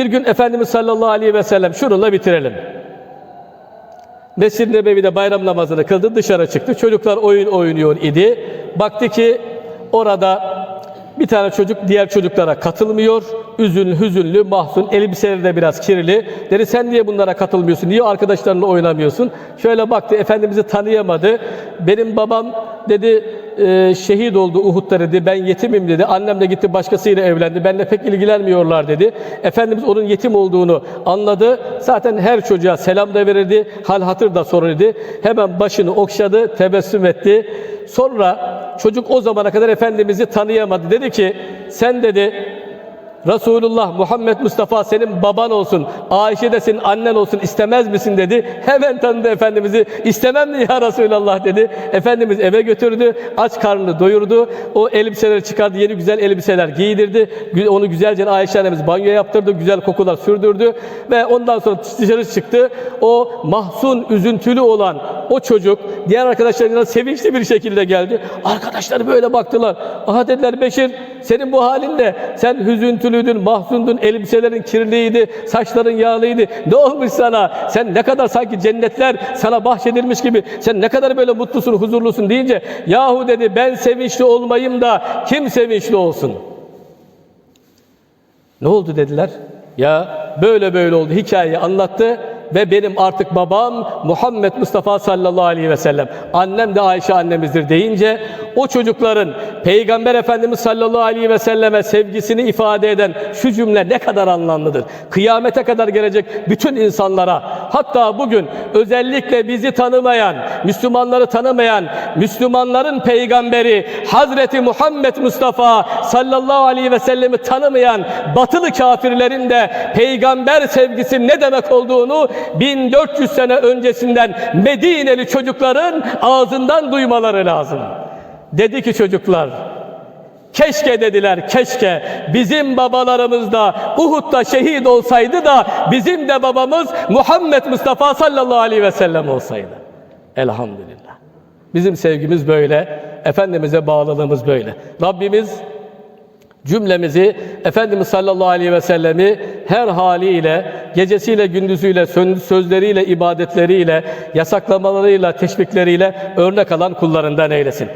Bir gün Efendimiz sallallahu aleyhi ve sellem şununla bitirelim. Mescid-i Nebevi'de bayram namazını kıldı, dışarı çıktı. Çocuklar oyun oynuyor idi. Baktı ki orada bir tane çocuk diğer çocuklara katılmıyor. Üzünlü, hüzünlü, mahzun, elbiseleri de biraz kirli. Dedi sen niye bunlara katılmıyorsun? Niye arkadaşlarınla oynamıyorsun? Şöyle baktı, Efendimiz'i tanıyamadı. Benim babam dedi e, şehit oldu Uhud'da dedi. Ben yetimim dedi. Annem de gitti başkasıyla evlendi. Benimle pek ilgilenmiyorlar dedi. Efendimiz onun yetim olduğunu anladı. Zaten her çocuğa selam da verirdi. Hal hatır da sorardı. Hemen başını okşadı, tebessüm etti. Sonra çocuk o zamana kadar Efendimiz'i tanıyamadı. Dedi ki sen dedi Resulullah Muhammed Mustafa senin baban olsun, Ayşe de senin annen olsun istemez misin dedi. Hemen tanıdı Efendimiz'i. İstemem mi ya Resulallah dedi. Efendimiz eve götürdü, aç karnını doyurdu. O elbiseleri çıkardı, yeni güzel elbiseler giydirdi. Onu güzelce Ayşe annemiz banyo yaptırdı, güzel kokular sürdürdü. Ve ondan sonra dışarı çıktı. O mahzun, üzüntülü olan o çocuk diğer arkadaşlarıyla sevinçli bir şekilde geldi. Arkadaşlar böyle baktılar. Aha dediler Beşir senin bu halinde sen hüzüntülüydün, mahzundun, elbiselerin kirliydi, saçların yağlıydı. Ne olmuş sana? Sen ne kadar sanki cennetler sana bahşedilmiş gibi. Sen ne kadar böyle mutlusun, huzurlusun deyince yahu dedi ben sevinçli olmayayım da kim sevinçli olsun? Ne oldu dediler? Ya böyle böyle oldu. Hikayeyi anlattı ve benim artık babam Muhammed Mustafa sallallahu aleyhi ve sellem. Annem de Ayşe annemizdir deyince o çocukların Peygamber Efendimiz sallallahu aleyhi ve selleme sevgisini ifade eden şu cümle ne kadar anlamlıdır. Kıyamete kadar gelecek bütün insanlara hatta bugün özellikle bizi tanımayan, Müslümanları tanımayan, Müslümanların peygamberi Hazreti Muhammed Mustafa sallallahu aleyhi ve sellemi tanımayan batılı kafirlerin de peygamber sevgisi ne demek olduğunu 1400 sene öncesinden Medineli çocukların ağzından duymaları lazım. Dedi ki çocuklar Keşke dediler, keşke bizim babalarımız da Uhud'da şehit olsaydı da bizim de babamız Muhammed Mustafa sallallahu aleyhi ve sellem olsaydı. Elhamdülillah. Bizim sevgimiz böyle, Efendimiz'e bağlılığımız böyle. Rabbimiz cümlemizi Efendimiz sallallahu aleyhi ve sellemi her haliyle, gecesiyle, gündüzüyle, sö- sözleriyle, ibadetleriyle, yasaklamalarıyla, teşvikleriyle örnek alan kullarından eylesin.